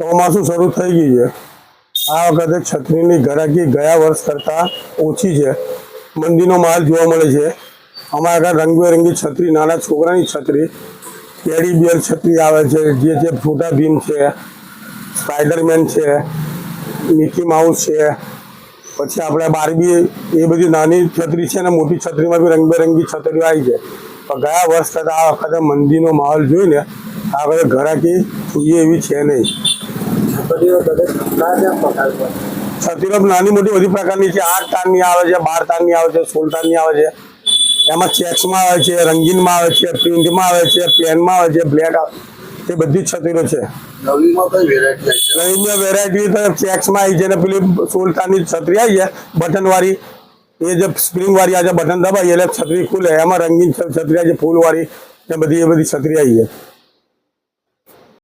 ચોમાસું શરૂ થઈ ગયું છે. આ વખતે છત્રીની ઘરાકી ગયા વર્ષ કરતાં ઓછી છે. મંદીનો માલ જોવા મળે છે. અમારા ઘર રંગબેરંગી છત્રી, નાના છોકરાની છત્રી કેરી બિયર છત્રી આવે છે, જે છે ફોટા ભીમ છે, સ્પાઈડરમેન છે, મિકી માઉસ છે. પછી આપણે બારબી એ બધી નાની છત્રી છે ને મોટી છત્રીમાં બી રંગબેરંગી છત્રીઓ આવી છે. પણ ગયા વર્ષ કરતાં આ વખતે મંદીનો માહોલ જોઈને આ વખતે ઘરાકી જોઈએ એવી છે નહીં. છત્રીઓ નાની મોટી બધી પ્રકારની છે. આઠ તારની આવે છે બાર તારની આવે છે સોળ તારની આવે છે. એમાં ચેક્સમાં આવે છે રંગીનમાં આવે છે પ્રિન્ટમાં આવે છે પ્લેનમાં આવે છે બ્લેક આવે એ બધી જ છતીરો છે. નવીમાં વેરાયટી તો ચેક્સમાં આવી છે ને પેલી સોળ તારની છત્રી આવી છે બટન વાળી એ જે સ્પ્રિંગ વાળી આજે બટન દબાઈ એટલે છત્રી ખુલે. એમાં રંગીન છત્રી આવી છે ફૂલ વાળી ને બધી એ બધી છત્રી આવી છે.